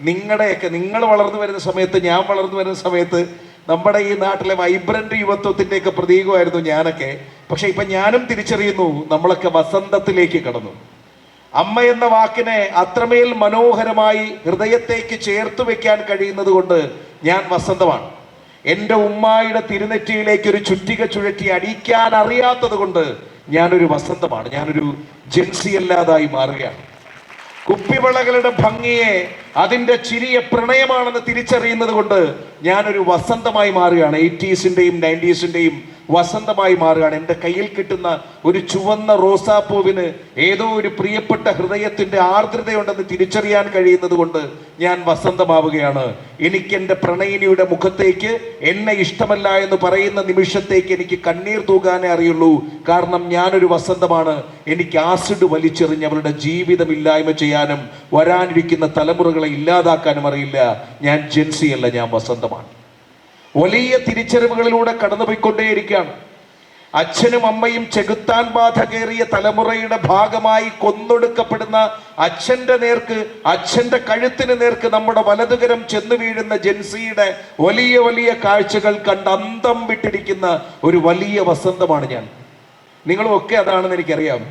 നിങ്ങളുടെയൊക്കെ നിങ്ങൾ വളർന്നു വരുന്ന സമയത്ത് ഞാൻ വളർന്നു വരുന്ന സമയത്ത് നമ്മുടെ ഈ നാട്ടിലെ വൈബ്രന്റ് യുവത്വത്തിന്റെയൊക്കെ പ്രതീകമായിരുന്നു ഞാനൊക്കെ. പക്ഷെ ഇപ്പൊ ഞാനും തിരിച്ചറിയുന്നു നമ്മളൊക്കെ വസന്തത്തിലേക്ക് കടന്നു. അമ്മ എന്ന വാക്കിനെ അത്രമേൽ മനോഹരമായി ഹൃദയത്തേക്ക് ചേർത്ത് വെക്കാൻ കഴിയുന്നത് കൊണ്ട് ഞാൻ വസന്തമാണ്. എന്റെ ഉമ്മായുടെ തിരുനെറ്റിയിലേക്ക് ഒരു ചുറ്റിക ചുഴറ്റി അടിക്കാൻ അറിയാത്തത് കൊണ്ട് ഞാനൊരു വസന്തമാണ്. ഞാനൊരു ജെൻസി അല്ലാതായി മാറുകയാണ്. കുപ്പിവളകളുടെ ഭംഗിയെ അതിന്റെ ചിരിയെ പ്രണയമാണെന്ന് തിരിച്ചറിയുന്നത് കൊണ്ട് ഞാനൊരു വസന്തമായി മാറുകയാണ്. എയ്റ്റീസിന്റെയും നയന്റീസിന്റെയും വസന്തമായി മാറുകയാണ്. എന്റെ കയ്യിൽ കിട്ടുന്ന ഒരു ചുവന്ന റോസാപ്പൂവിന് ഏതോ ഒരു പ്രിയപ്പെട്ട ഹൃദയത്തിന്റെ ആർദ്രതയുണ്ടെന്ന് തിരിച്ചറിയാൻ കഴിയുന്നത് കൊണ്ട് ഞാൻ വസന്തമാവുകയാണ്. എനിക്ക് എന്റെ പ്രണയിനിയുടെ മുഖത്തേക്ക് എന്നെ ഇഷ്ടമല്ല എന്ന് പറയുന്ന നിമിഷത്തേക്ക് എനിക്ക് കണ്ണീർ തൂകാനേ അറിയുള്ളൂ. കാരണം ഞാനൊരു വസന്തമാണ്. എനിക്ക് ആസിഡ് വലിച്ചെറിഞ്ഞ് അവരുടെ ജീവിതമില്ലായ്മ ചെയ്യാനും വരാനിരിക്കുന്ന തലമുറകളെ ഇല്ലാതാക്കാനും അറിയില്ല. ഞാൻ ജെൻസിയല്ല ഞാൻ വസന്തമാണ്. വലിയ തിരിച്ചറിവുകളിലൂടെ കടന്നുപോയിക്കൊണ്ടേയിരിക്കുകയാണ്. അച്ഛനും അമ്മയും ചെകുത്താൻ ബാധ കയറിയ തലമുറയുടെ ഭാഗമായി കൊന്നൊടുക്കപ്പെടുന്ന അച്ഛന്റെ നേർക്ക് അച്ഛന്റെ കഴുത്തിന് നേർക്ക് നമ്മുടെ വലതുകരം ചെന്നു വീഴുന്ന ജെൻസിയുടെ വലിയ വലിയ കാഴ്ചകൾ കണ്ട് അന്തം വിട്ടിരിക്കുന്ന ഒരു വലിയ വസന്തമാണ് ഞാൻ. നിങ്ങളും ഒക്കെ അതാണെന്ന് എനിക്കറിയാം.